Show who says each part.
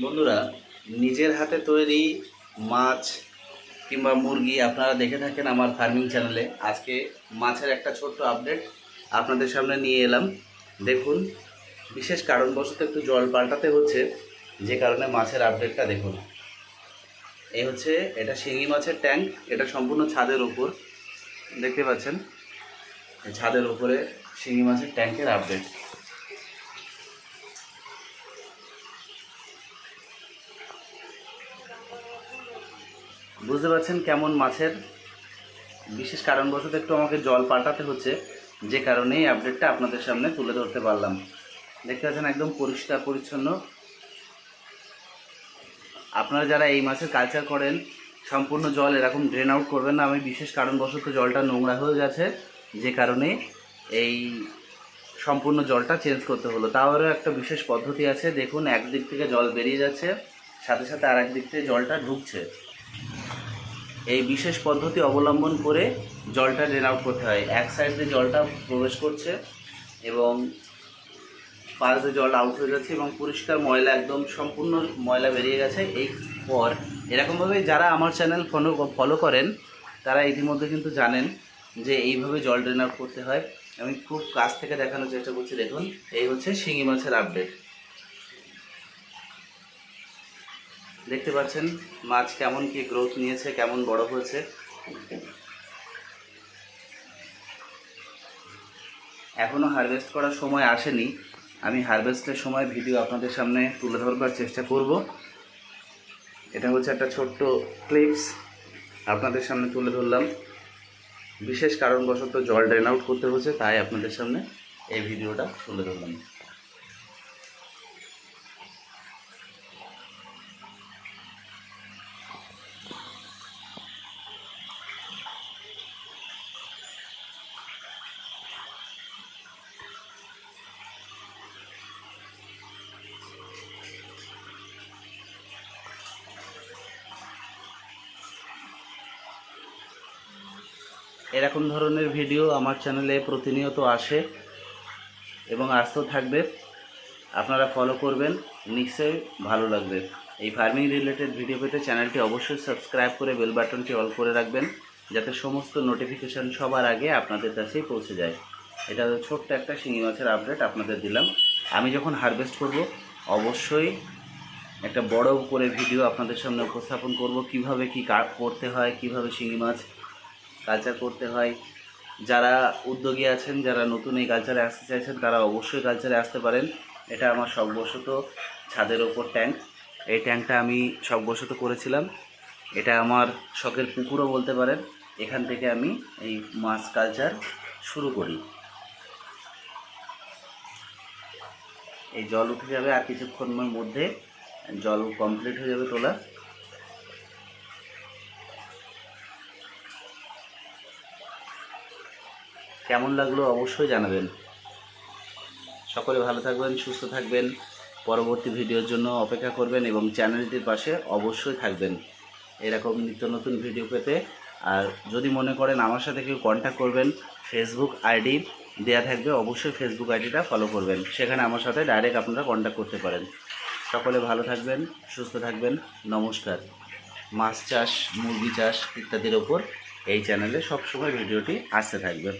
Speaker 1: বন্ধুরা, নিজের হাতে তৈরি মাছ কিংবা মুরগি আপনারা দেখে থাকেন আমার ফার্মিং চ্যানেলে। আজকে মাছের একটা ছোট্ট আপডেট আপনাদের সামনে নিয়ে এলাম। দেখুন, বিশেষ কারণবশত একটু জল পাল্টাতে হচ্ছে, যে কারণে মাছের আপডেটটা দেখুন। এই হচ্ছে, এটা শিঙি মাছের ট্যাঙ্ক, এটা সম্পূর্ণ ছাদের ওপর। দেখতে পাচ্ছেন ছাদের উপরে শিঙি মাছের ট্যাঙ্কের আপডেট। বুঝতে পারছেন কেমন মাছের বিশেষ কারণবশত একটু আমাকে জল পাল্টাতে হচ্ছে, যে কারণে এই আপডেটটা আপনাদের সামনে তুলে ধরতে পারলাম। দেখতে পাচ্ছেন একদম পরিষ্কার, পরিচ্ছন্ন। আপনারা যারা এই মাছের কালচার করেন, সম্পূর্ণ জল এরকম ড্রেন আউট করবেন না। আমি বিশেষ কারণবশত জলটা নোংরা হয়ে গেছে, যে কারণে এই সম্পূর্ণ জলটা চেঞ্জ করতে হলো। তারও একটা বিশেষ পদ্ধতি আছে, দেখুন, একদিক থেকে জল বেরিয়ে যাচ্ছে, সাথে সাথে আর দিক থেকে জলটা ঢুকছে। এই বিশেষ পদ্ধতি অবলম্বন করে জলটা ড্রেন আউট করতে হয়। এক সাইড দিয়ে জলটা প্রবেশ করছে এবং পাশ জল আউট হয়ে যাচ্ছে এবং পরিষ্কার ময়লা একদম সম্পূর্ণ ময়লা বেরিয়ে গেছে। এই পর এরকমভাবে যারা আমার চ্যানেল ফলো ফলো করেন, তারা ইতিমধ্যে কিন্তু জানেন যে এইভাবে জল ড্রেন আউট করতে হয়। আমি খুব কাছ থেকে দেখানোর চেষ্টা করছি। দেখুন, এই হচ্ছে শিঙি মাছের আপডেট দেখতে পাচ্ছেন মাছ কেমন কি গ্রোথ নিয়েছে, কেমন বড় হয়েছে। এখনও হারভেস্ট করার সময় আসেনি। আমি হারভেস্টের সময় ভিডিও আপনাদের সামনে তুলে ধরবার চেষ্টা করব। এটা হচ্ছে একটা ছোট্ট ক্লিপস আপনাদের সামনে তুলে ধরলাম। বিশেষ কারণবশত জল ড্রেন আউট করতে হচ্ছে, তাই আপনাদের সামনে এই ভিডিওটা তুলে ধরলাম। এরকম ধরনের ভিডিও আমার চ্যানেলে প্রতিনিয়ত আসে এবং আসতেও থাকবে। আপনারা ফলো করবেন, নিশ্চয়ই ভালো লাগবে। এই ফার্মিং রিলেটেড ভিডিও পেতে চ্যানেলটি অবশ্যই সাবস্ক্রাইব করে বেল বাটনটি অল করে রাখবেন, যাতে সমস্ত নোটিফিকেশান সবার আগে আপনাদের কাছেই পৌঁছে যায়। এটা ছোট্ট একটা শিঙি মাছের আপডেট আপনাদের দিলাম। আমি যখন হারভেস্ট করব, অবশ্যই একটা বড় করে ভিডিও আপনাদের সামনে উপস্থাপন করব, কীভাবে কি করতে হয়, কীভাবে শিঙি মাছ কালচার করতে হয়। যারা উদ্যোগী আছেন, যারা নতুন এই কালচারে আসতে চাইছেন, তারা অবশ্যই কালচারে আসতে পারেন। এটা আমার শখবশত ছাদের ওপর ট্যাঙ্ক এই ট্যাঙ্কটা আমি শখবশত করেছিলাম। এটা আমার শখের পুকুরও বলতে পারেন। এখান থেকে আমি এই মাছ কালচার শুরু করি। এই জল উঠে যাবে আর কিছুক্ষণের মধ্যে জল কমপ্লিট হয়ে যাবে তোলা। কেমন লাগল অবশ্যই জানাবেন। সকলে ভালো থাকবেন, সুস্থ থাকবেন। পরবর্তী ভিডিওর জন্য অপেক্ষা করবেন এবং চ্যানেলটির পাশে অবশ্যই থাকবেন। এরকম নিত্য নতুন ভিডিও পেতে আর যদি মনে করেন আমার সাথে কেউ কন্ট্যাক্ট করবেন ফেসবুক আইডি দেয়া থাকবে, অবশ্যই ফেসবুক আইডিটা ফলো করবেন। সেখানে আমার সাথে ডাইরেক্ট আপনারা কন্ট্যাক্ট করতে পারেন। সকলে ভালো থাকবেন, সুস্থ থাকবেন, নমস্কার। মাছ চাষ, মুরগি চাষ ইত্যাদির ওপর এই চ্যানেলে সবসময় ভিডিওটি আসতে থাকবে।